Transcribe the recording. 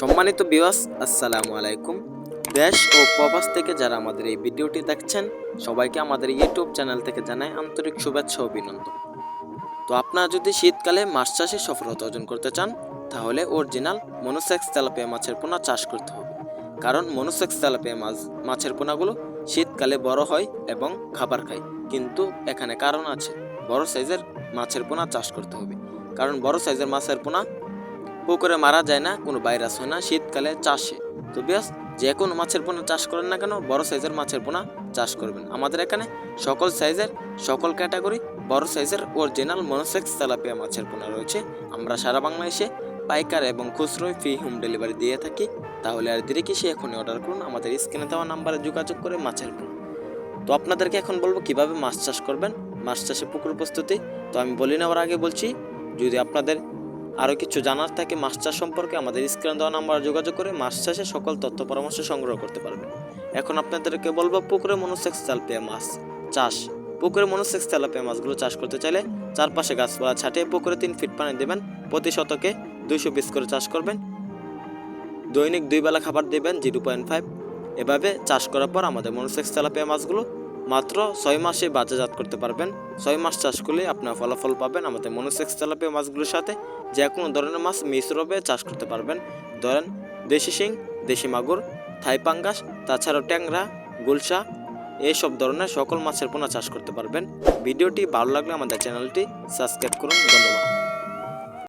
সম্মানিত বিওয়াস আসসালামু আলাইকুম। দেশ ও প্রবাস থেকে যারা আমাদের এই ভিডিওটি দেখছেন, সবাইকে আমাদের ইউটিউব চ্যানেল থেকে জানাই আন্তরিক শুভেচ্ছা অভিনন্দন। তো আপনারা যদি শীতকালে মাছ চাষে সফলতা অর্জন করতে চান, তাহলে অরিজিনাল মনোসেক্স তেলাপিয়া মাছের পোনা চাষ করতে হবে। কারণ মনোসেক্স তেলাপিয়া মাছ, মাছের পোনাগুলো শীতকালে বড় হয় এবং খাবার খায়। কিন্তু এখানে কারণ আছে, বড় সাইজের মাছের পোনা চাষ করতে হবে। কারণ বড় সাইজের মাছের পোনা পুকুরে মারা যায় না, কোনো ভাইরাস হয় না, শীতকালে চাষে। তো বিয়াস, যে কোনো মাছের পোনা চাষ করেন না কেন, বড় সাইজের মাছের পোনা চাষ করবেন। আমাদের এখানে সকল সাইজের, সকল ক্যাটাগরি বড় সাইজের অরিজিনাল মনোসেক্স তেলাপিয়া মাছের পোনা রয়েছে। আমরা সারা বাংলাদেশে পাইকার এবং খুচরোয় ফ্রি হোম ডেলিভারি দিয়ে থাকি। তাহলে আর দেরি কিসে, এখনই অর্ডার করুন। আমাদের স্ক্রিনে দেওয়া নাম্বারে যোগাযোগ করে মাছের পোনা। তো আপনাদেরকে এখন বলব কীভাবে মাছ চাষ করবেন। মাছ চাষে পুকুর প্রস্তুতি। তো আমি বলি নেওয়ার আগে বলছি, যদি আপনাদের আরও কিছু জানার থাকে মাছ চাষ সম্পর্কে আমাদের স্ক্রিনে দেওয়া নাম্বার যোগাযোগ করে মাছ চাষে সকল তথ্য পরামর্শ সংগ্রহ করতে পারবেন। এখন আপনাদেরকে বলব পুকুরে মনোসেক্স তেলাপিয়া মাছ। চাষ। পুকুরে মনোসেক্স তেলাপিয়া মাছগুলো চাষ করতে চাইলে চারপাশে গাছপালা ছাটিয়ে পুকুরে তিন ফিট পানি দেবেন, প্রতি শতকে দুইশো পিস করে চাষ করবেন। দৈনিক দুই বেলা খাবার দেবেন জিরো পয়েন্ট ফাইভ এভাবে চাষ করার পর আমাদের মনোসেক্স তেলাপিয়া মাছগুলো মাত্র ছয় মাসে বাজারজাত করতে পারবেন। ছয় মাস চাষ করলে আপনার ফলাফল পাবেন আমাদের মনোসেক্স তেলাপিয়া মাছগুলোর সাথে। যে কোনো ধরনের মাছ মিশ্রভাবে চাষ করতে পারবেন। ধরেন দেশি শিং, দেশি মাগুর, থাই পাঙ্গাস, তাছাড়াও ট্যাংরা, গুলশা, এইসব ধরনের সকল মাছের পোনা চাষ করতে পারবেন। ভিডিওটি ভালো লাগলে আমাদের চ্যানেলটি সাবস্ক্রাইব করুন। ধন্যবাদ।